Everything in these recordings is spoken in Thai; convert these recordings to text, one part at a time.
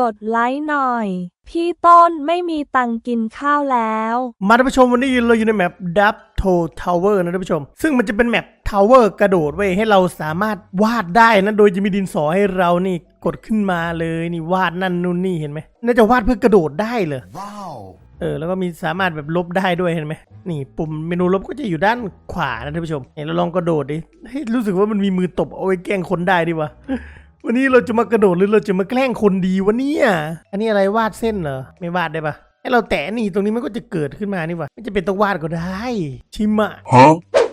กดไลค์หน่อย พี่ต้นไม่มีตังค์กินข้าวแล้ว มาท่านผู้ชมวันนี้เราอยู่ในแมปดับโททาวเวอร์นะท่านผู้ชม ซึ่งมันจะเป็นแมปทาวเวอร์กระโดดไว้ยให้เราสามารถวาดได้นะโดยจะมีดินสอให้เรานี่กดขึ้นมาเลยนี่วาดนั่นนู่นนี่เห็นไหมน่าจะวาดเพื่อกระโดดได้เลย Wow. เออแล้วก็มีสามารถแบบลบได้ด้วยเห็นไหมนี่ปุ่มเมนูลบก็จะอยู่ด้านขวานะท่านผู้ชมเห็นเราลองกระโดดดิเฮ้ยรู้สึกว่ามันมีมือตบเอาไว้แกล้งคนได้ดิวะ วันนี้เราจะมากระโดดหรือเราจะมาแกล้งคนดีวะเนี่ยอันนี้อะไรวาดเส้นเหรอ ไม่วาดได้ปะให้เราแตะนี่ตรงนี้มันก็จะเกิดขึ้นมานี่วะไม่จะเป็นต้องวาดก็ได้ ชิมะ Huh?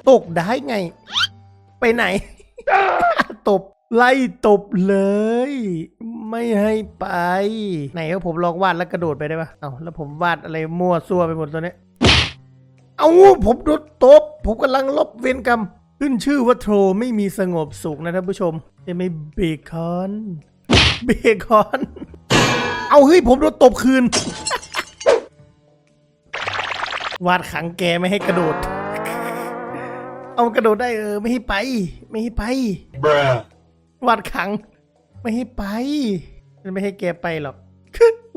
ตกได้ไง ไปไหน ตบไล่ตบเลย ไม่ให้ไป ไหนก็ผมลองวาดแล้วกระโดดไปได้ปะเอาแล้วผมวาดอะไรมั่วซั่วไปหมดตัวเนี้ยเอาผมโดนตบ ผมกำลังลบเวรกรรม ขึ้นชื่อว่าโทรไม่มีสงบสุขนะท่านผู้ชม จะไม่เบคอนเบคอน เอาเฮ้ยผมโดนตบคืน วาดขังแกไม่ให้กระโดด เอากระโดดได้เออไม่ให้ไป ไม่ให้ไป Bruh. วาดขัง ไม่ให้ไปไม่ให้แกไปหรอก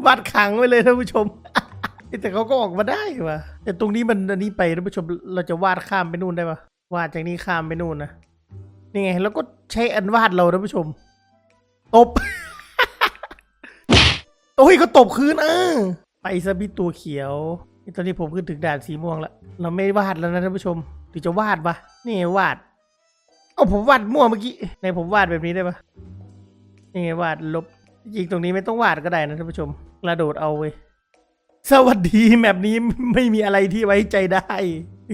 วาดขังไว้เลยท่านผู้ชมแต่เขาก็ออกมาได้ว่ะแต่ตรงนี้มันอันนี้ไปท่านผู้ชมเราจะวาดข้ามไปนู่นได้ปะวาดจากนี้ข้ามไปนู่นนะ นี่ไง แล้วก็ใช้อันวาดเราท่านผู้ชม ตบ โอ้ยเขาตบคืนเออไปซะพี่ตัวเขียวนี่ตอนนี้ผมขึ้นถึงด่านสีม่วงแล้ว เราไม่วาดแล้วนะท่านผู้ชมหรือจะวาดปะนี่วาด เอาผมวาดมั่วเมื่อกี้ในผมวาดแบบนี้ได้ปะนี่ไงวาดลบจริงตรงนี้ไม่ต้องวาดก็ได้นะท่านผู้ชม กระโดดเอาเว้ยสวัสดีแมปนี้ไม่มีอะไรที่ไว้ใจได้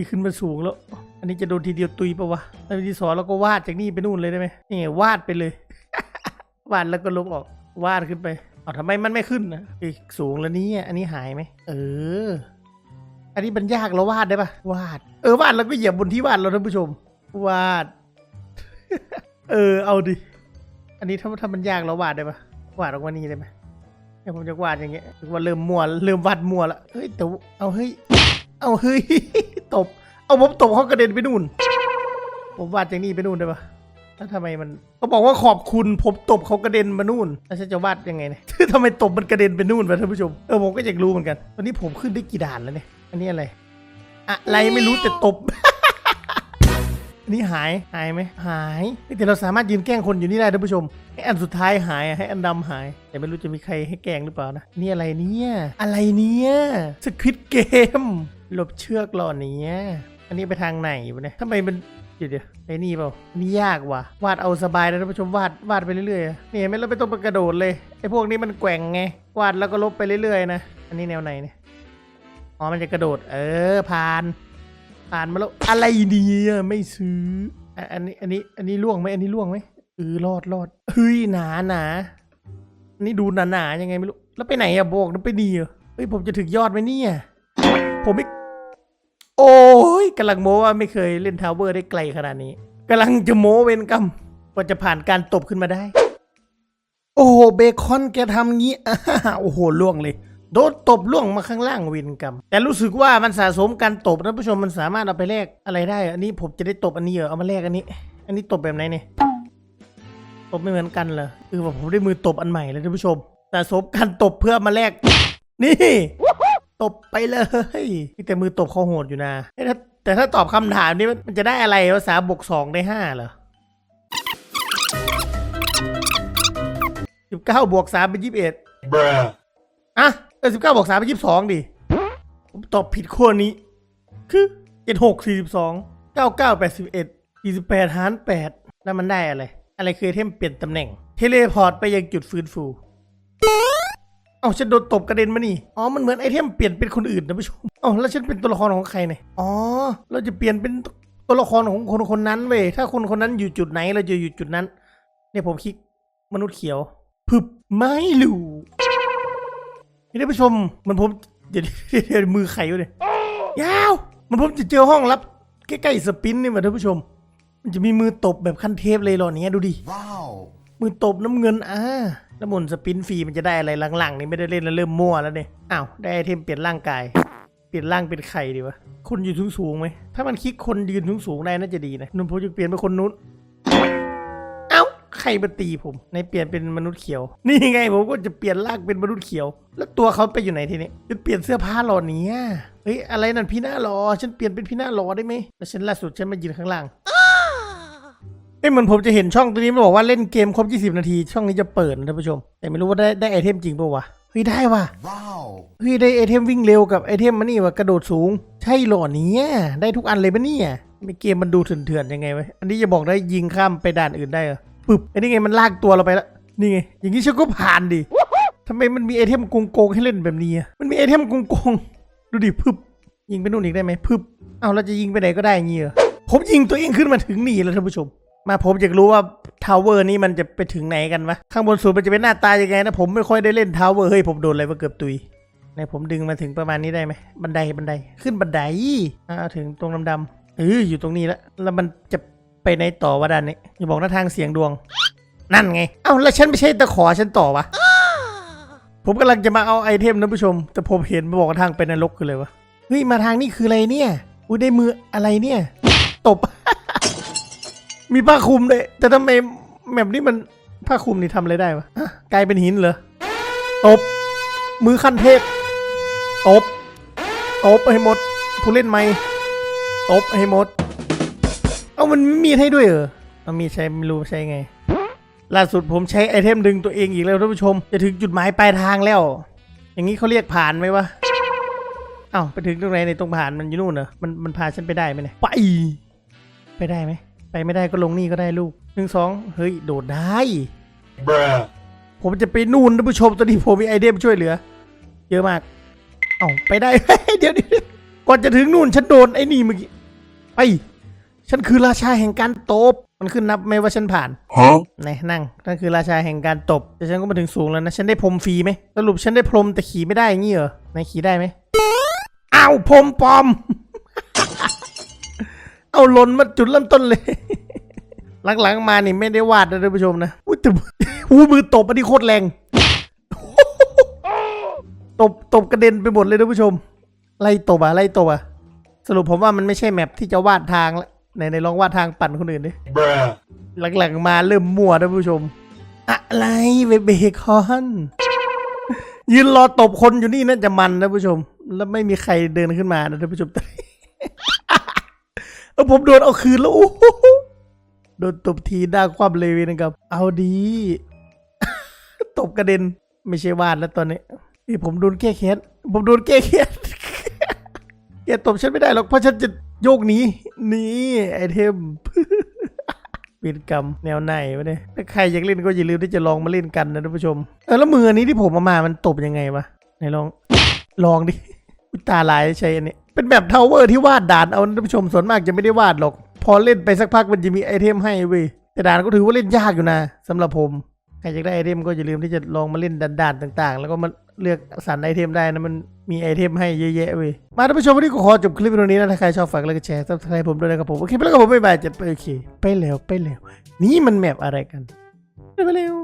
ขึ้นมาสูงแล้ว อันนี้จะโดนทีเดียวตุยปะวะแล้วทีสอนแล้วก็วาดจากนี่ไปนู่นเลยได้ไหมนี่วาดไปเลย วาดแล้วก็ลบออก วาดขึ้นไปเอาทำไมมันไม่ขึ้นนะอีกสูงแล้วนี่อันนี้หายไหม เออ อันนี้มันยากเราวาดได้ปะวาด เออวาดแล้วก็เหยียบบนที่วาดเราท่านผู้ชม วาด เออ เอาดิ อันนี้ถ้าถ้ามันยากเราวาดได้ปะวาดออกมานี่ได้ไหมเดี๋ยวผมจะวาดอย่างเงี้ยว่าเริ่มมัวเริ่มวาดมัวละเฮ้ยแต่เอาเฮ้ย เอาเฮ้ย ตบ เอาผมตบเขากระเด็นไปนู่น ผมวาดจากนี่ไปนู่นได้ปะแล้วทำไมมันเขาบอกว่าขอบคุณผมตบเขากระเด็นมานู่นแล้วฉันจะวาดยังไงเนี่ยทำไมตบมันกระเด็นไปนู่นวะท่านผู้ชมเออผมก็อยากรู้เหมือนกันตอนนี้ผมขึ้นได้กี่ด่านแล้วเนี่ยอันนี้อะไรอะไรไม่รู้แต่ตบอันนี้หายหายไหมหายแต่เราสามารถยืนแกล้งคนอยู่นี่ได้ท่านผู้ชมให้อันสุดท้ายหายให้อันดำหาย แต่ไม่รู้จะมีใครให้แกล้งหรือเปล่านะนี่อะไรเนี่ยอะไรเนี่ยสควิตเกมหลบเชือกหล่อเนี่ย อันนี้ไปทางไหนวะเนี่ยทำไมมันเดี๋ยวเดี๋ยวไอ้นี่เปล่าอันนี้ยากว่ะ วาดเอาสบายนะท่านผู้ชมวาดวาดไปเรื่อยๆนี่เห็นไหมเราไม่ต้องไปกระโดดเลยไอ้พวกนี้มันแกว่งไง วาดแล้วก็ลบไปเรื่อยๆนะ อันนี้แนวไหนเนี่ย อ๋อ มันจะกระโดด เออ ผ่าน ผ่านมาแล้ว อะไรเนี่ยไม่ซื้อ อันนี้ อันนี้ อันนี้ล่วงไหมอันนี้ล่วงไหมเออรอดรอดเฮ้ยหนาหนาอันนี้ดูหนาหนายังไงไม่รู้ แล้วไปไหนอะบอกแล้วไปดีเหรอเฮ้ยผมจะถึงยอดไหมเนี่ย โอ้ยกำลังโม้ว่าไม่เคยเล่นทาวเวอร์ได้ไกลขนาดนี้กำลังจะโม้เวนกรรมว่าจะผ่านการตบขึ้นมาได้ โอ้โหเบคอนแกทำงี้อ่าโอ้โหล่วงเลย โดนตบล่วงมาข้างล่างวินกรรม แต่รู้สึกว่ามันสะสมการตบท่านผู้ชมมันสามารถเอาไปแลกอะไรได้ อันนี้ผมจะได้ตบอันนี้เหรอเอามาแลกอันนี้ อันนี้ตบแบบไหนเนี่ยตบไม่เหมือนกันเหรอคือว่าผมได้มือตบอันใหม่เลยท่านผู้ชมสะสมการตบเพื่อมาแลกนี่ ตบไปเลยนี่แต่มือตบเขาโหดอยู่นะเอ้ยถ้าแต่ถ้าตอบคำถามนี้มันมันจะได้อะไรภาษาบวกสองได้ห้าเหรอสิบเก้าบวกสามเป็นยี่สิบเอ็ด Bruh. อะเออสิบเก้าบวกสามเป็นยี่สิบสองดิผมตอบผิดขั้วนี้ คือเจ็ดหกสี่สิบสองเก้าเก้าแปดสิบเอ็ดสี่สิบแปดหารแปดแล้วมันได้อะไร อะไรคือไอเทมเปลี่ยนตำแหน่ง เทเลพอร์ตไปยังจุดฟื้นฟู เอ้าฉันโดนตบกระเด็นมานี่ อ๋อ มันเหมือนไอเทมเปลี่ยนเป็นคนอื่นนะผู้ชมเอ้าแล้วฉันเป็นตัวละครของใครเนี่ย อ๋อ เราจะเปลี่ยนเป็นตัวละครของคนคนนั้นเว้ย ถ้าคนคนนั้นอยู่จุดไหนเราจะอยู่จุดนั้น เนี่ยผมคลิกมนุษย์เขียวพึบไม่รู้นี่ท่านผู้ชมมันผมเดี๋ยวเดี๋ยวมือไขอยู่เลยยาว มันผมจะเจอห้องลับใกล้ๆสปินนี่มาท่านผู้ชม มันจะมีมือตบแบบขั้นเทพเลยหรอเนี้ยดูดิ Wow. มือตบน้ำเงินอ่าแล้วมนสปินฟรีมันจะได้อะไรหลังๆนี่ไม่ได้เล่นแล้วเริ่มมั่วแล้วเนี่ยอ้าวได้ไอเทมเปลี่ยนร่างกาย เปลี่ยนร่างเป็นไข่ดีวะคนยืนสูงๆไหมถ้ามันคลิกคนยืนสูงๆได้น่าจะดีนะนุ่นผมจะเปลี่ยนเป็นคนนู้นเอ้าใครมาตีผมในเปลี่ยนเป็นมนุษย์เขียว นี่ไงผมก็จะเปลี่ยนร่างเป็นมนุษย์เขียว แล้วตัวเขาไปอยู่ไหนทีนี้จะเปลี่ยนเสื้อผ้าหรอนี่ยเฮ้ยอะไรนั่นพี่หน้ารอ ฉันเปลี่ยนเป็นพี่หน้ารอได้ไหมแล้วฉันล่าสุดฉันมายืนข้างล่าง เอ้ยเหมือนผมจะเห็นช่องตัวนี้มันบอกว่าเล่นเกมครบ 20 นาที ช่องนี้จะเปิดนะท่านผู้ชม แต่ไม่รู้ว่าได้ได้ไอเทมจริงเปล่าวะเฮ้ยได้ว่ะ Wow. เฮ้ยได้ไอเทมวิ่งเร็วกับไอเทมมันนี่ว่ะกระโดดสูง ใช่เหรอเนี่ยได้ทุกอันเลยปะเนี่ยไม่เกมมันดูเถื่อนๆยังไงวะอันนี้จะบอกได้ยิงข้ามไปด่านอื่นได้เหรอปึ๊บไอ้นี่ไงมันลากตัวเราไปแล้วนี่ไงอย่างนี้ฉันก็ผ่านดิทำไมมันมีไอเทมโกงๆให้เล่นแบบนี้อะมันมีไอเทมโกงๆดูดิปึ๊บยิงไปนู่นอีกได้ไหมปึ๊บเอาเราจะยิงไปไหนก็ได้อย่างงี้เหรอผมยิงตัวเองขึ้นมาถึงนี่แล้วท่านผู้ชม มาผมอยากรู้ว่าทาวเวอร์นี้มันจะไปถึงไหนกันวะข้างบนสุดมันจะเป็นหน้าตายังไงนะผมไม่ค่อยได้เล่นทาวเวอร์เฮ้ยผมโดนอะไรมาเกือบตุยไหนผมดึงมาถึงประมาณนี้ได้ไหมบันไดบันไดขึ้นบันไดอ่าถึงตรงดำๆเอออยู่ตรงนี้แล้วแล้วมันจะไปไหนต่อวะด้านนี้อย่าบอกนะทางเสียงดวง นั่นไง เอ้าแล้วฉันไม่ใช่ตะขอฉันต่อวะผมกำลังจะมาเอาไอเทมนะผู้ชม แต่ผมเห็นมาบอกทางไปนรกคืออะไรวะเฮ้ยมาทางนี้คืออะไรเนี่ยอุ้ยได้มืออะไรเนี่ย ตบ มีผ้าคลุมด้วย แต่ทำไมแบบนี้มันผ้าคลุมนี่ทำอะไรได้วะฮะกลายเป็นหินเหรอตบมือขั้นเทพตบตบให้หมด ผู้เล่นไม่ตบให้หมด เอามันมีให้ด้วยเหรอเอามีใช้ไม่รู้ใช้ไง ล่าสุดผมใช้ไอเทมดึงตัวเองอีกแล้วท่านผู้ชม จะถึงจุดหมายปลายทางแล้ว อย่างนี้เขาเรียกผ่านไหมวะเอ้าไปถึงตรงไหนในตรงผ่านมันอยู่นู่นเหรอมันมันพาฉันไปได้ไหมเนี่ยไป ไปได้ไหม ไปไม่ได้ก็ลงนี่ก็ได้ลูกหนึ่งสองเฮ้ยโดดได้ Bruh. ผมจะไปนู่นท่านผู้ชมตอนนี้ผมมีไอเดียช่วยเหลือ เยอะมาก เอ้าไปได้ เดี๋ยวเดี๋ยวก่อนจะถึงนู่นฉันโดนไอ้นี่เมื่อกี้ไปฉันคือราชาแห่งการตบ มันขึ้นนับไหมว่าฉันผ่าน Huh? ไหนนั่งนั่นคือราชาแห่งการตบ แต่ฉันก็มาถึงสูงแล้วนะ ฉันได้พรมฟรีไหมสรุปฉันได้พรมแต่ขี่ไม่ได้อย่างงี้เหรอไหนขี่ได้ไหมอ้าวพรมปลอม เอาลนมาจุดเริ่มต้นเลย หลังๆมานี่ไม่ได้วาดนะท่านผู้ชมนะอุ้ยแต่หูมือตบอันนี้โคตรแรง ตบตบกระเด็นไปหมดเลยท่านผู้ชม ไล่ตบอะไล่ตบอะสรุปผมว่ามันไม่ใช่แมปที่จะวาดทางล้วไหนไหนลองวาดทางปั่นคนอื่นดิหลังๆมาเริ่มมั่วท่านผู้ชม อะไรเบคอนยืนรอตบคนอยู่นี่น่าจะมันนะผู้ชม แล้วไม่มีใครเดินขึ้นมานะท่านผู้ชม ออผมโดนเอาคืนแล้ว โอ้โหโดนตบทีด้าความเลยนะครับ เอาดี ตบกระเด็น ไม่ใช่วาดแล้วตอนนี้นี่ผมโดนแก้แค้นผมโดนแก้แค้นแกตบฉันไม่ได้หรอกเพราะฉันจะโยกหนีนี่ไอเทมวินกรรมแนวไหนวะเนี่ยถ้าใครอยากเล่นก็อย่าลืมที่จะลองมาเล่นกันนะท่านผู้ชมเออแล้วมืออันนี้ที่ผมเอามามันตบยังไงวะไหนลองลองดิ ตาลายใช้อันนี้ เป็นแบบทาวเวอร์ที่วาดด่านเอานะท่านผู้ชมส่วนมากจะไม่ได้วาดหรอก พอเล่นไปสักพักมันจะมีไอเทมให้เว้ยแต่ด่านก็ถือว่าเล่นยากอยู่นะสำหรับผมใครอยากได้ไอเทมก็อย่าลืมที่จะลองมาเล่นด่านๆต่าง ๆ แล้วก็มาเลือกสรรไอเทมได้นะมันมีไอเทมให้เยอะแยะเว้ยมาท่านผู้ชมวันนี้ก็ขอจบคลิปเพียงนี้นะถ้าใครชอบฝากไลค์กดแชร์ซับสไครต์ผมด้วยนะครับผมโอเคไปแล้วครับผมบ๊ายบายจัดไปโอเค ไปแล้วไปแล้วนี่มันแมปอะไรกันไปเร็ว